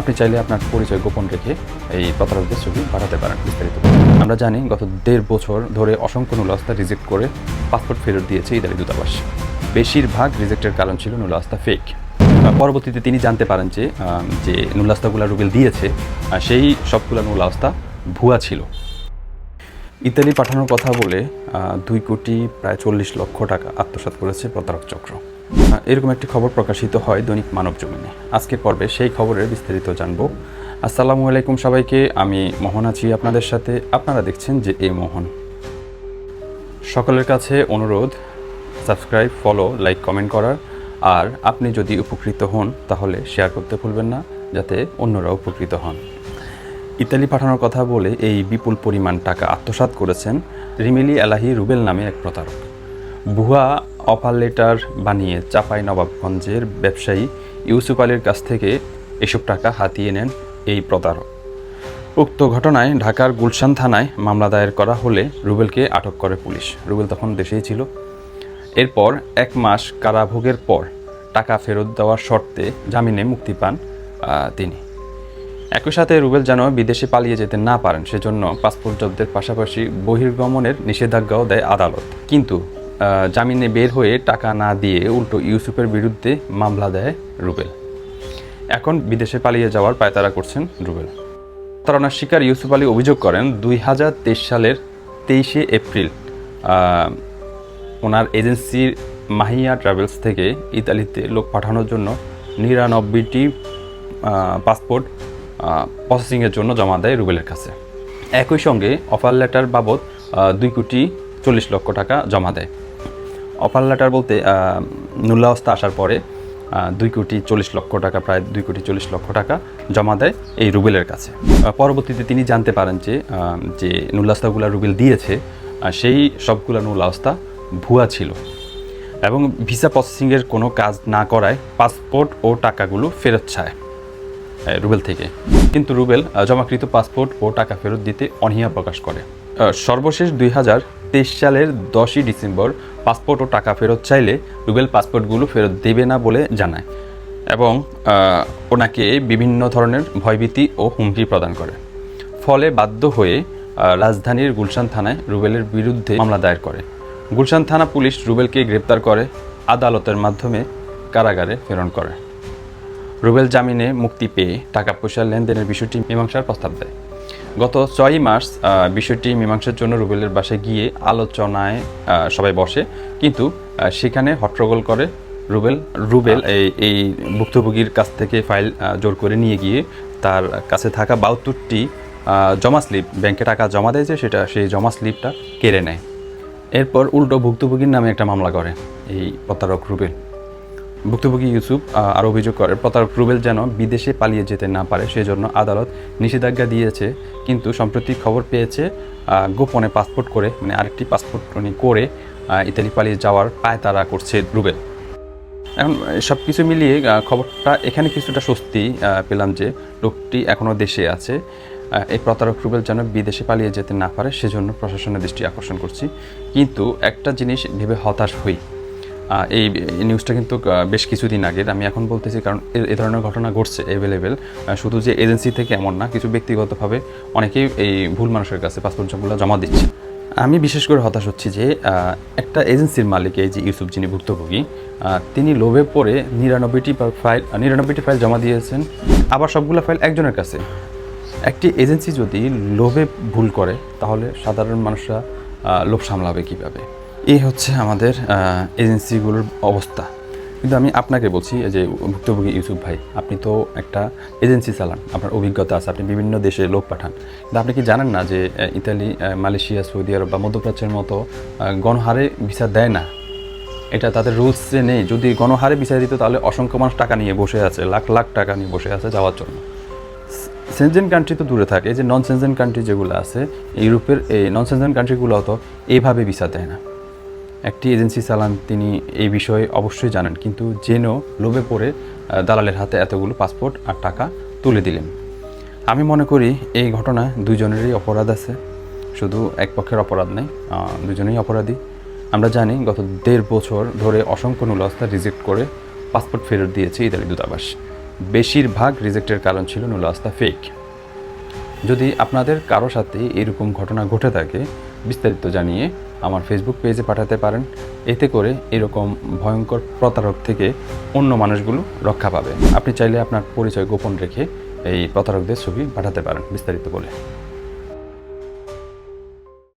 আপনি চাইলে আপনার পরিচয় গোপন রেখে এই প্রতারকদের ছবি পাঠাতে পারেন বিস্তারিত। আমরা জানি গত দেড় বছর ধরে অসংখ্য নুলাস্তা রিজেক্ট করে পাসপোর্ট ফেরত দিয়েছে ইতালি দূতাবাস। বেশিরভাগ রিজেক্টের কারণ ছিল নুলাস্তা ফেক পরবর্তীতে তিনি জানতে পারেন যে যে নুলাস্তাগুলা রুবেল দিয়েছে সেই সবগুলা নুলাস্তা ভুয়া ছিল। ইতালি পাঠানোর কথা বলে দুই কোটি প্রায় চল্লিশ লক্ষ টাকা আত্মসাৎ করেছে প্রতারক চক্র। এরকম একটি খবর প্রকাশিত হয় দৈনিক মানব জমিনে আজকের পর্বে সেই খবরের বিস্তারিত জানব। আসসালামু আলাইকুম সবাইকে, আমি মোহন আছি আপনাদের সাথে। আপনারা দেখছেন যে এ মোহন। সকলের কাছে অনুরোধ, সাবস্ক্রাইব, ফলো, লাইক, কমেন্ট করার। আর আপনি যদি উপকৃত হন, তাহলে শেয়ার করতে ভুলবেন না, যাতে অন্যরা উপকৃত হন। ইতালি পাঠানোর কথা বলে এই বিপুল পরিমাণ টাকা আত্মসাৎ করেছেন রিমিলি এলাহি রুবেল নামে এক প্রতারক। ভুয়া অফার লেটার বানিয়ে চাপাই নবাবগঞ্জের ব্যবসায়ী ইউসুফ আলীর কাছ থেকে এসব টাকা হাতিয়ে নেন এই প্রতারক। উক্ত ঘটনায় ঢাকার গুলশান থানায় মামলা দায়ের করা হলে রুবেলকে আটক করে পুলিশ। রুবেল তখন দেশেই ছিল। এরপর এক মাস কারাভোগের পর টাকা ফেরত দেওয়ার শর্তে জামিনে মুক্তি পান তিনি। একই সাথে রুবেল যেন বিদেশে পালিয়ে যেতে না পারেন, সেজন্য পাসপোর্ট জব্দের পাশাপাশি বহির্গমনের নিষেধাজ্ঞাও দেয় আদালত। কিন্তু জামিনে বের হয়ে টাকা না দিয়ে উল্টো ইউসুফের বিরুদ্ধে মামলা দেয় রুবেল। এখন বিদেশে পালিয়ে যাওয়ার পায়তারা করছেন রুবেল। প্রতারণার শিকার ইউসুফ আলী অভিযোগ করেন, দুই হাজার তেইশ সালের তেইশে এপ্রিল ওনার এজেন্সির মাহিয়া ট্রাভেলস থেকে ইতালিতে লোক পাঠানোর জন্য নিরানব্বইটি পাসপোর্ট প্রসেসিংয়ের জন্য জমা দেয় রুবেলের কাছে। একই সঙ্গে অফার লেটার বাবদ দুই কোটি চল্লিশ লক্ষ টাকা জমা দেয়। অফার লেটার বলতে নুল্লাহস্তা আসার পরে দুই কোটি চল্লিশ লক্ষ টাকা, প্রায় দুই কোটি চল্লিশ লক্ষ টাকা জমা দেয় এই রুবেলের কাছে। পরবর্তীতে তিনি জানতে পারেন যে যে নুল্লাস্তাগুলা রুবেল দিয়েছে সেই সবগুলা নুল্লাহস্তা ভুয়া ছিল। এবং ভিসা প্রসেসিংয়ের কোনো কাজ না করায় পাসপোর্ট ও টাকাগুলো ফেরত চায় রুবেল থেকে। কিন্তু রুবেল জমাকৃত পাসপোর্ট ও টাকা ফেরত দিতে অনীহা প্রকাশ করে। সর্বশেষ দুই হাজার তেইশ সালের দশই ডিসেম্বর পাসপোর্ট ও টাকা ফেরত চাইলে রুবেল পাসপোর্টগুলো ফেরত দেবে না বলে জানায় এবং ওনাকে বিভিন্ন ধরনের ভয়ভীতি ও হুমকি প্রদান করে। ফলে বাধ্য হয়ে রাজধানীর গুলশান থানায় রুবেলের বিরুদ্ধে মামলা দায়ের করে। গুলশান থানা পুলিশ রুবেলকে গ্রেপ্তার করে, আদালতের মাধ্যমে কারাগারে প্রেরণ করে। রুবেল জামিনে মুক্তি পেয়ে টাকা পয়সা লেনদেনের বিষয়টি মীমাংসার প্রস্তাব দেয়। গত ছয়ই মার্চ বিষয়টি মীমাংসার জন্য রুবেলের বাসায় গিয়ে আলোচনায় সবাই বসে। কিন্তু সেখানে হট্টগোল করে রুবেল রুবেল এই এই ভুক্তভোগীর কাছ থেকে ফাইল জোর করে নিয়ে গিয়ে তার কাছে থাকা বাহাত্তরটি জমা স্লিপ, ব্যাংকে টাকা জমা দেয় যে সেটা সেই জমা স্লিপটা কেড়ে নেয়। এরপর উল্টো ভুক্তভোগীর নামে একটা মামলা করে এই প্রতারক রুবেল। ভুক্তভোগী ইউসুফ আরও অভিযোগ করে, প্রতারক রুবেল যেন বিদেশে পালিয়ে যেতে না পারে, সেজন্য আদালত নিষেধাজ্ঞা দিয়েছে, কিন্তু সম্প্রতি খবর পেয়েছে গোপনে পাসপোর্ট করে মানে আরেকটি পাসপোর্ট উনি করে ইতালি পালিয়ে যাওয়ার পায় তারা করছে রুবেল। এখন সব কিছু মিলিয়ে খবরটা এখানে কিছুটা স্বস্তি পেলাম যে লোকটি এখনও দেশে আছে এই প্রতারক রুবেল যেন বিদেশে পালিয়ে যেতে না পারে, সেজন্য প্রশাসনের দৃষ্টি আকর্ষণ করছি, কিন্তু একটা জিনিস ভেবে হতাশ হই। এই নিউজটা কিন্তু বেশ কিছুদিন আগের। আমি এখন বলতেছি কারণ এ ধরনের ঘটনা ঘটছে অ্যাভেলেবেল শুধু যে এজেন্সি থেকে এমন না, কিছু ব্যক্তিগতভাবে অনেকেই এই ভুল মানুষের কাছে পাসপোর্ট জমগুলো জমা দিচ্ছে। আমি বিশেষ করে হতাশ হচ্ছি যে একটা এজেন্সির মালিক, এই যে ইউসুফ যিনি ভুক্তভোগী তিনি লোভে পড়ে নিরানব্বইটি ফাইল নিরানব্বইটি ফাইল জমা দিয়েছেন। আবার সবগুলো ফাইল একজনের কাছে। একটি এজেন্সি যদি লোভে ভুল করে, তাহলে সাধারণ মানুষরা লোভ সামলাবে কীভাবে? এই হচ্ছে আমাদের এজেন্সিগুলোর অবস্থা। কিন্তু আমি আপনাকে বলছি যে ভুক্তভোগী ইউসুফ ভাই, আপনি তো একটা এজেন্সি চালান, আপনার অভিজ্ঞতা আছে, আপনি বিভিন্ন দেশে লোক পাঠান। কিন্তু আপনি কি জানেন না যে ইতালি মালয়েশিয়া, সৌদি আরব বা মধ্যপ্রাচ্যের মতো গণহারে ভিসা দেয় না? এটা তাদের রুলসে নেই। যদি গণহারে ভিসা দিত, তাহলে অসংখ্য মানুষ টাকা নিয়ে বসে আছে, লাখ লাখ টাকা নিয়ে বসে আছে যাওয়ার জন্য। সেনজেন কান্ট্রি তো দূরে থাকে যে নন সেনজেন কান্ট্রি যেগুলো আছে, ইউরোপের এই নন সেনজেন কান্ট্রিগুলো তো এইভাবে ভিসা দেয় না। একটি এজেন্সি চালান তিনি এই বিষয়ে অবশ্যই জানেন। কিন্তু জেনেও লোভে পড়ে দালালের হাতে এতগুলো পাসপোর্ট আর টাকা তুলে দিলেন। আমি মনে করি এই ঘটনায় দুজনেরই অপরাধ আছে। শুধু এক পক্ষের অপরাধ নেই দুজনেই অপরাধী। আমরা জানি গত দেড় বছর ধরে অসংখ্য নুলস্তা রিজেক্ট করে পাসপোর্ট ফেরত দিয়েছে ইতালি দূতাবাস। বেশিরভাগ রিজেক্টের কারণ ছিল নুলা আস্থা ফেক যদি আপনাদের কারও সাথে এরকম ঘটনা ঘটে থাকে, বিস্তারিত জানিয়ে আমার ফেসবুক পেজে পাঠাতে পারেন। এতে করে এরকম ভয়ঙ্কর প্রতারক থেকে অন্য মানুষগুলো রক্ষা পাবে। আপনি চাইলে আপনার পরিচয় গোপন রেখে এই প্রতারকদের ছবি পাঠাতে পারেন বিস্তারিত বলে।